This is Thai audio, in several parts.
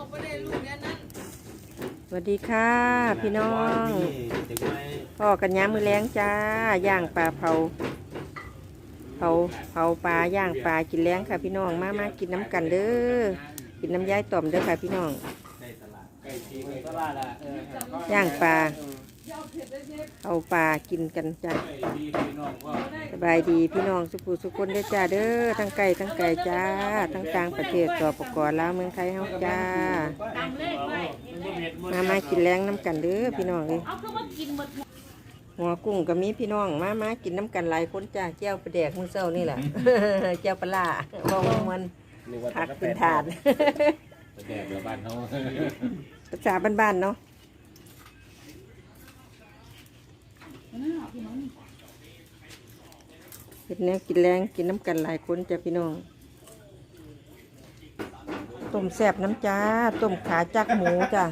ก็ไม่ได้ลูกเนี่ยนั่นสวัสดีค่ะ พี่น้องพ่อกันย้ำมือแรงจ้าย่างปลาเผาเผาเผาปลาย่างปลากินแรงค่ะ พี่น้องมามากินน้ำกันเด้อกินน้ำย้ายต่อมเด้อค่ะ พี่น้องย่างปลา เอาปลากินกันจ้าไก่ดีพี่น้องก็สบายดีพี่น้องสุภูสุคนเด้อจ้าเด้อทั้งไก่ทั้งไก่จ้า ทั้งต่างประเทศตัวประกอบลาวเมืองไทยเฮาจ้าตามเลขไว้มามากินแรงน้ำกันเด้อพี่น้องเอ้ยเอาคือว่ากินหมดหัวกุ้งก็มีพี่น้องมามากินน้ำกันหลายคนจ้าเจ้าปลาแดกมือเช้านี่แหละเจ้าปลาล่าบอกว่ามันผักเป็นถาดแดดเดี๋ยวบ้านเขาภาษาบ้านๆเนาะ เห็ดแนวกินแรงกินน้ำกันหลายคนจ้าพี่น้องต้มแซ่บน้ำจ้าต้มขาจักหมูจ้า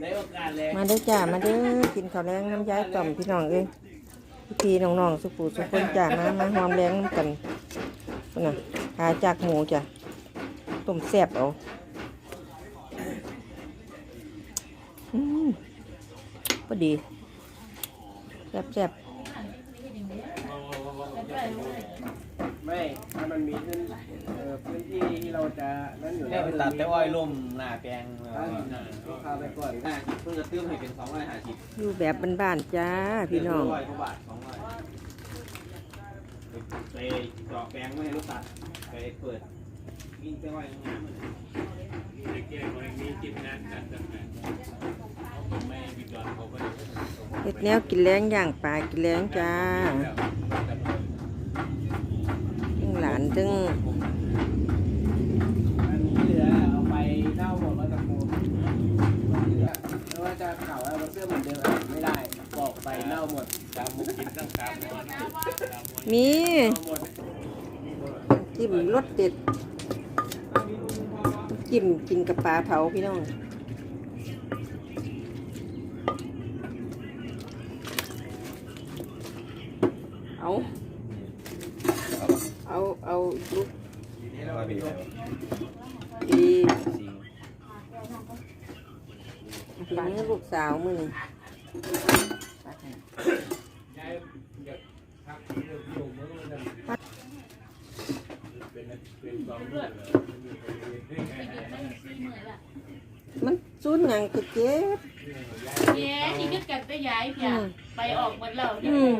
ได้โอกาเลยมาได้อจ้ามาเด้อกินข้าวแรงน้ำย้ายต่อมพี่น้องเอ้ยพี่พี่น้องๆสุปูสุคนจ้ามามาหอมแรงน้ำกันน่ะขาจากหมูจ้ะต้มแซ่บเอาอืมพอดีแซบแซ่บ ไม่ถ้ามันมีพื้นเอ่อพื้นที่ที่เราจะนั่นอยู่แม่ไปตัดแต่อ้อยล่มหน้าแปลงพาไปก่อนห้าสิบเพิ่งจะตื้มให้เป็นสองร้อยห้าสิบอยู่แบบบ้านๆจ้าพี่น้องร้อยกว่าบาทสองร้อยไปเจาะแปลงไม่ให้รถตัดไปเปิดวิ่งแต่อ้อยงามเลยเฮ็ดแนวกินแรงย่างปลากินแรงจ้าตึงหลานตึง อันนี้เหลือเอาไปเน่าหมดแล้วตะโกนเหลือไม่ว่าจะเก่าเอาเสื้อเหมือนเดิมอะไม่ได้บอกไปเน่าหมด ตามมุกกินตั้งตาม มีจิ้มรสเด็ดจิ้มกินกับปลาเผาพี่น้องเอาเอาเอาลูกนี่แล้วก็เนแบบดีสิงกินให้ลูกสาวมือนี่ มันสูนหยังกะเจ็บเย้ที่ยึดกันไปย้ายเพียไปออกหมดแล้วอืม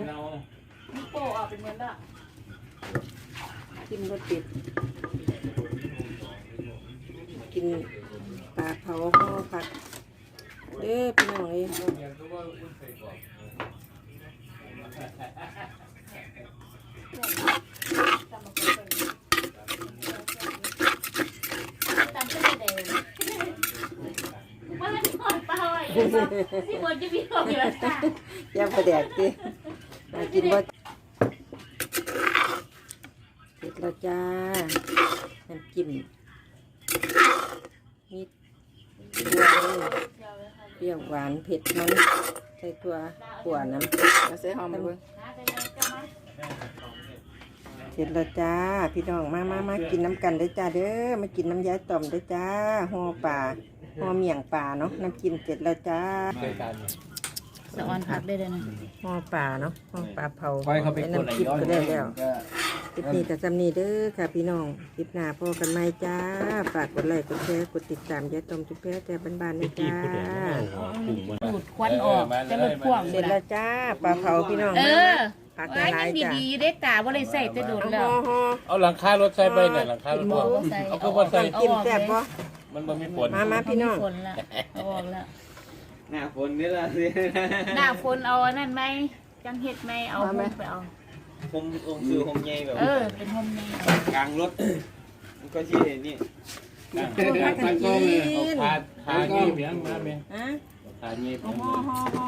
นี่โปออกเป็นหมดแล้วกินรสเด็ดกินปลาเผาห่อผักเด้อพี่น้องเอ้ย ตามเส้นแดงว่าที่หอดเปล่าอะที่หมดจะมีออกอยู่แล้วจ้ะย่างปลาแดกดิมากินบ่เสร็จแล้วจ้าน้ำจิ้มมีตัวเลยเปรี้ยวหวานเผ็ดมันใส่ตัวขัวน้ำใส่หอมไปเบิ่ง เสร็จแล้วจ้า พี่น้องมามามากินน้ำกันเด้อจ้าเด้อมากินน้ำยายต่อมเด้อจ้าห่อปลาห่อเมี่ยงปลาเนาะน้ำจิ้มเสร็จแล้วจ้าเคยกันสะออนพักได้เลยนะห่อปลาเนาะห่อปลาเผาไว้เขาไปกดน้ำจิ้มก็ได้แล้วก็คลิปนี้กับจำนี้เด้อค่ะพี่น้องคลิปหน้าพอกันไหมจ้าฝากกดไลค์กดแชร์กดติดตามยายต้มจุ๊บแพ้แต่บ้านๆนะจ้าดูดควันออกจะลดพ่วงเสร็จแล้วจ้าปลาเผาพี่น้องเออ ผักว่าหลายยังๆจ้าดีๆได้กาว่าเลยใส่แต่ดูดเอาแล้ห่ว อห่อ เอาหลังคารถใส่ไปหน่อยหลังคารถพ่วงใส่ เอาก็ว่าใส่น้ำจิ้มแซ่บบ่ มันบ่มีผลมามา พี่น้อง ฝนละเอาออกแล้วหน้าฝนนี่แหละสิหน้าฝนเอาอันนั่นไหมจังเห็ดไหมเอาหุ้มไปเอา ผมองค์ซื้อผมใหญ่แบบเออ เป็นห่มนี่กลางรถมันก็ชี้นี่ผักกันกินเอาพาพาเงี้ยเพียงมาเมียฮะพาเงี้ยเพียงห่อห่อห่อ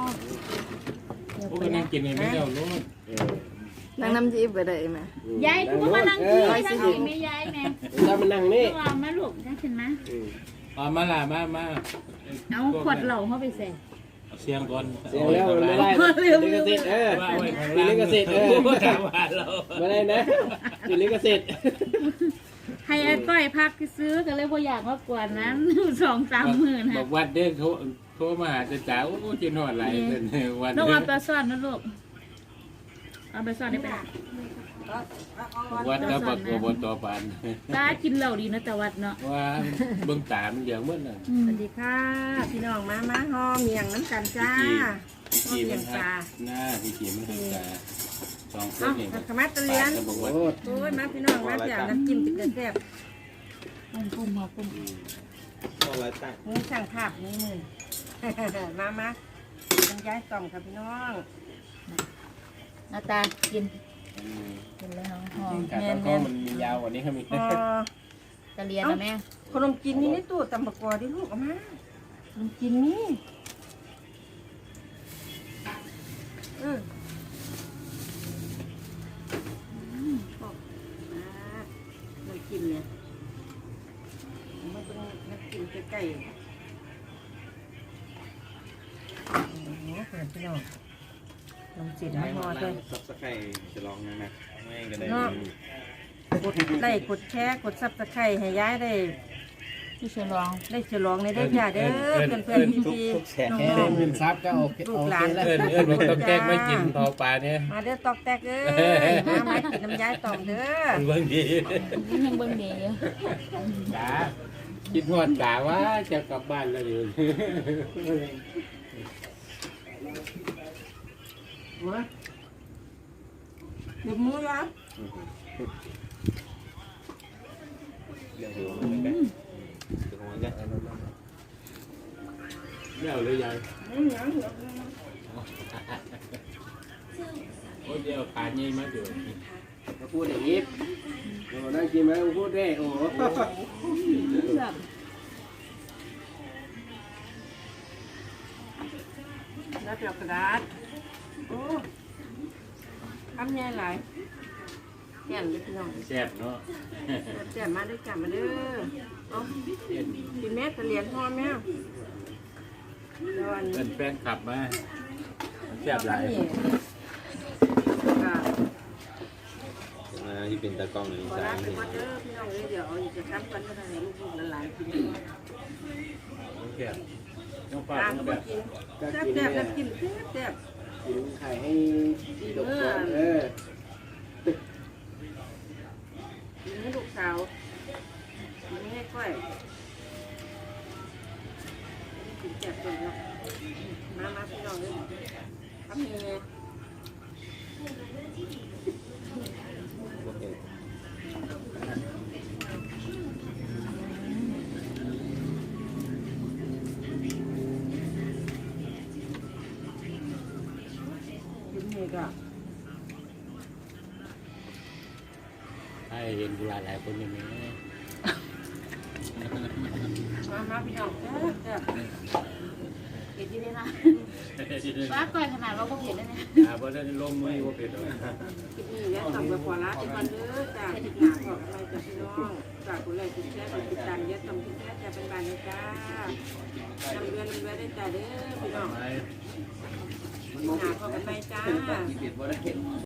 พวกนั้นกินนี่ไม่ได้รู้นั่งน้ำจีบไปได้ไหมยายคือว่ามานั่งที่ทั้งที่ไม่ยายแม่ถ้ามันนั่งนี่ต้องเอามาลูกได้เห็นไหมมามาล่ะมามาเอาขวดเหล้าเข้าไปใส่เสียงก่อนเสียงแล้วมันไม่ได้ติดลิขสิทธิ์เออติดลิขสิทธิ์เออว่าเราไม่ได้นะติดลิขสิทธิ์ให้ไอ้ก้อยพักที่ซื้อก็เลยบ่อยากมากวนนั้นสองสามหมื่นบฮะอกวัดเด้อโทร โทรมาหาจะจ๋าโอ้จินหอดไหลเพิ่นวันน้องเด้เอาอไปซ่อนนะลูกเอาไปซ่อนได้ไปละวัดก็บักโกบตปานตากินเหล้าดีนะแต่วัดเนาะว่าเบิ่งตามันเหลืองหมดน่ะอืมสวัสดีค่ะ พี่น้องมามาหอมเมียงน้ำกันจ้าพี่จีมันฮักหน้าพี่จีมันฮักตาสองคนเอ้านี่ขมัดตะเลียนจะบอกว่าโอ้โอ้ยมาพี่น้องมาเดี๋ยวน้ำจิ้มติดแซ่บปุ้มปุ้มมาปุ้ม ก็ร้อยตั้งนี่ช่างภาพนี่มือ มามาน้ำย้ายต่อมค่ะพี่น้องหน้าตากินอืมกินแล้วหอมขาตั้งข้อมันมียาวกว่านี้เขามีพอจะเรียนนะแม่ขนมจีนนี่ในตู้ตำบักกอดิลูกเอามาขนมจีนนี่เอออื มาเป็นน้ำจิ้มใกล้ๆโอ้โหพี่น้องลองจิตมาพอด้วยซับสไครจะลองนะนะไม่ก็ได้เนาะกดไลค์กดแชร์กดซับสไครต์ให้ย้ายได้ที่เชลองได้ฉลองในได้อจ้าเด้อเพื่อนเพื่อนพี่พี่น้องแค่ได้หมื่นซับก็โอเคลูโอกหเคลานแล้วเอิ้นเอิ้นบอกต้องแกล้งไม่กินพอปลาเนี่ยมาเด้อตอกแตกเอ้ยมามากินน้ำย้ายต่อมเด้อเบิ่งดียังเบิ่งดีอยู่จ๋า คิดฮอดจ๋าว่าจะกลับบ้านแล้วอยู่มาหยิบมือยับเดี๋ยวดูมันไปเดี๋ยวผมจะไม่เอาเลยยายอืมยังเหรอโอ้เดียวขาใหญ่มากอยู่ มาพูดอย่างนี้โอ้นั่งกินไหมมาพูดได้โอ้โหแล้วเปียกกระดาษโอ้ทำใหญ่หลายแก่นเลยพี่น้องแซ่บเนาะแก่นมาเด้อจ้ามาเด้อเอากินแม่ตะเลียนพ่อแม่เดี๋ยวอันเป็นแฟนขับมาแซ่บหลาย นี่ก็ มา ที่เป็นตากล้องในขอสารัยบนี่มาเด้อพี่น้องเอ้ยเดี๋ยวเอาอีกจะทำกันก็ได้ให้ลูกๆหลานๆกินแซ่บต้องฝากตาต้ก็องบ่แบบกินแซ่บๆแล้วกินแซ่บกินไข่ให้ที่ดกก่อนเออๆ ให้เห็นกุหลาบหลายคนอย่างนี้มามาพี่น้องแซ่บเห็นดีเลยนะป้าก้อยขนาดว่าพวกเห็นได้ไหมอ่าเพราะฉะนั้นลงมือว่าเป็นอะไรๆกินนี่แล้วต่ำกับขวาละอีกวันเด้อจ้าติดหนาขอบอะไรจ้ะพี่น้องจากคนแรกติดแช่ติดตามเยอะต่ำติดแช่จะเป็นบานเลยจ้านำเรือนำเรือได้จ้าเด้อพี่น้องไปหาขอบกันไปจ้า